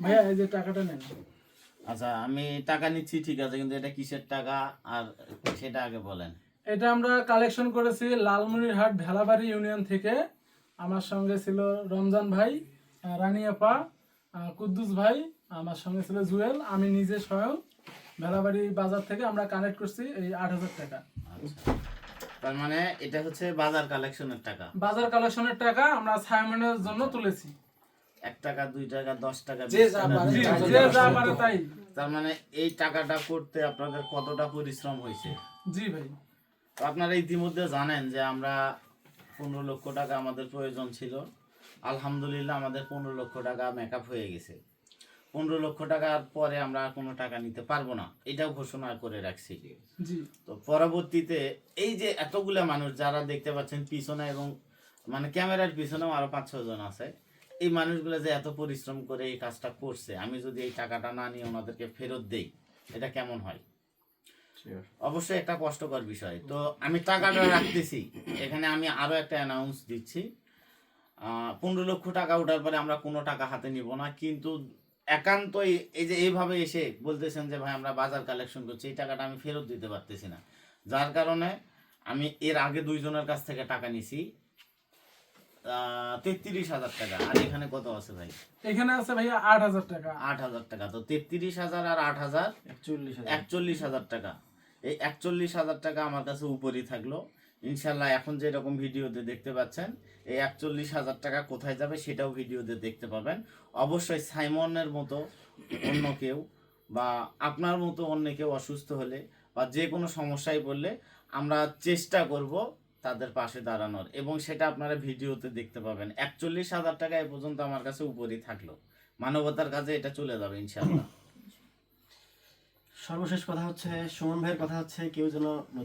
ভাইয়া এই যে টাকাটা নেন। আচ্ছা আমি টাকা নিচ্ছি ঠিক আছে কিন্তু এটা কিসের টাকা? আর সেটা আগে বলেন। এটা আমরা কালেকশন করেছি লালমনিরহাট ভেলাবাড়ি ইউনিয়ন থেকে। আমার সঙ্গে ছিল রমজান ভাই রানী আপা কুদ্দুস ভাই আমার সঙ্গে ছিল জুয়েল আমি নিজে স্বয়ং ভেলাবাড়ি বাজার থেকে আমরা কানেক্ট করছি এই আট হাজার টাকা। আচ্ছা। তার মানে এটা হচ্ছে বাজার কালেকশনের টাকা? বাজার কালেকশনের টাকা আমরা সাইমনের জন্য তুলেছি। এক টাকা দুই টাকা দশ টাকা তার মানে এই টাকাটা করতে আপনাদের কতটা পরিশ্রম হয়েছে? জি ভাই। আপনারা ইতিমধ্যে জানেন যে আমরা পনেরো লক্ষ টাকা আমাদের প্রয়োজন ছিল। আলহামদুলিল্লাহ আমাদের পনেরো লক্ষ টাকা মেকআপ হয়ে গেছে। পনেরো লক্ষ টাকার পরে আমরা আর কোনো টাকা নিতে পারব না। এটাও ঘোষণা করে রাখছি। তো পরবর্তীতে এই যে এতগুলা মানুষ যারা দেখতে পাচ্ছেন পিছনে এবং মানে ক্যামেরার পিছনেও আরও পাঁচ ছয় জন আছে এই মানুষগুলো যে এত পরিশ্রম করে এই কাজটা করছে আমি যদি এই টাকাটা না নিয়ে ওনাদেরকে ফেরত দেই এটা কেমন হয়? অবশ্যই একটা কষ্টকর বিষয়। তো আমি টাকাটা রাখতেছি। এখানে আমি আরও একটা অ্যানাউন্স দিচ্ছি। পনেরো লক্ষ টাকা ওঠার পরে আমরা কোনো টাকা হাতে নিব না কিন্তু একান্তই এই যে এইভাবে এসে বলতেছেন যে ভাই আমরা বাজার কালেকশন করছি এই টাকাটা আমি ফেরত দিতে পারতেছি না। যার কারণে আমি এর আগে দুইজনের কাছ থেকে টাকা নিছি। তেত্রিশ হাজার টাকা। আর এখানে কত আছে ভাই? এখানে আছে ভাইয়া আট হাজার টাকা। আট হাজার টাকা। তো তেত্রিশ হাজার আর আট হাজার একচল্লিশ হাজার। একচল্লিশ হাজার টাকা। এই একচল্লিশ হাজার টাকা আমার কাছে উপরই থাকল। ইনশাল্লাহ এখন যেরকম ভিডিওতে দেখতে পাচ্ছেন এই একচল্লিশ হাজার টাকা কোথায় যাবে সেটাও ভিডিওতে দেখতে পাবেন। অবশ্যই সাইমনের মতো অন্য কেউ বা আপনার মতো অন্য কেউ অসুস্থ হলে বা যে কোনো সমস্যায় পড়লে আমরা চেষ্টা করব তাদের পাশে দাঁড়ানোর। এবং সেটা আপনারা ভিডিওতে দেখতে পাবেন। একচল্লিশ হাজার টাকা এ পর্যন্ত আমার কাছে উপরই থাকল। মানবতার কাজে এটা চলে যাবে ইনশাল্লাহ সর্বশেষ কথা হচ্ছে, সুমন ভাইয়ের কথা হচ্ছে, কেউ যেন নতুন